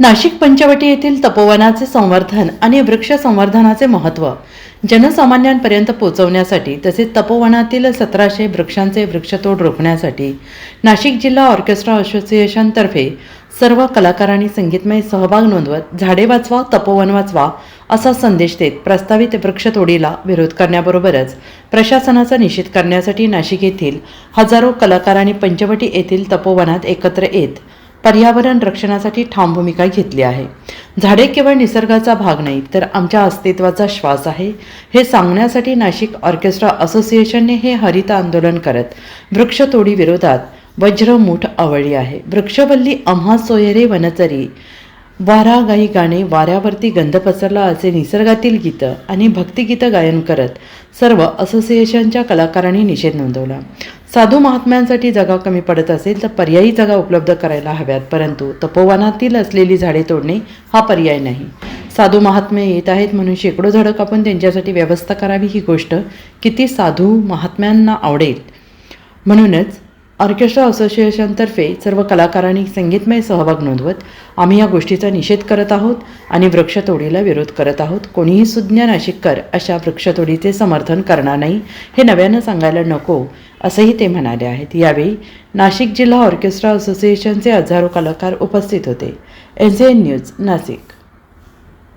नाशिक पंचवटी येथील तपोवनाचे संवर्धन आणि वृक्ष संवर्धनाचे महत्त्व जनसामान्यांपर्यंत पोहोचवण्यासाठी तसेच तपोवनातील सतराशे वृक्षांचे वृक्षतोड रोखण्यासाठी नाशिक जिल्हा ऑर्केस्ट्रा असोसिएशनतर्फे सर्व कलाकारांनी संगीतमय सहभाग नोंदवत झाडे वाचवा तपोवन वाचवा असा संदेश देत प्रस्तावित वृक्षतोडीला विरोध करण्याबरोबरच प्रशासनाचा निषेध करण्यासाठी नाशिक येथील हजारो कलाकारांनी पंचवटी येथील तपोवनात एकत्र येत पर्यावरण रक्षणासाठी ठाम भूमिका घेतली आहे. झाडे केवळ निसर्गाचा भाग नाही तर आमच्या अस्तित्वाचा श्वास आहे. हे सांगण्यासाठी नाशिक ऑर्केस्ट्रा असोसिएशनने हे हरित आंदोलन करत वृक्षतोडीविरोधात वज्र वज्रमूठ आवळली आहे. वृक्षवल्ली आम्हा सोयरे वनचरी वारा गाई गाणे वाऱ्यावरती गंध पसरला असे निसर्गातील गीतं आणि भक्तिगीतं गायन करत सर्व असोसिएशनच्या कलाकारांनी निषेध नोंदवला. साधू महात्म्यांसाठी जागा कमी पडत असेल तर पर्यायी जागा उपलब्ध करायला हव्यात परंतु तपोवनातील असलेली झाडे तोडणे हा पर्याय नाही. साधू महात्मे येत आहेत म्हणून शेकडो झाडं कापून त्यांच्यासाठी व्यवस्था करावी ही गोष्ट किती साधू महात्म्यांना आवडेल. म्हणूनच ऑर्केस्ट्रा असोसिएशनतर्फे सर्व कलाकारांनी संगीतमय सहभाग नोंदवत आम्ही या गोष्टीचा निषेध करत आहोत आणि वृक्षतोडीला विरोध करत आहोत. कोणीही सुज्ञ नाशिककर अशा वृक्षतोडीचे समर्थन करणार नाही हे नव्यानं सांगायला नको असंही ते म्हणाले आहेत. यावेळी नाशिक जिल्हा ऑर्केस्ट्रा असोसिएशनचे हजारो कलाकार उपस्थित होते. N C N news Nashik.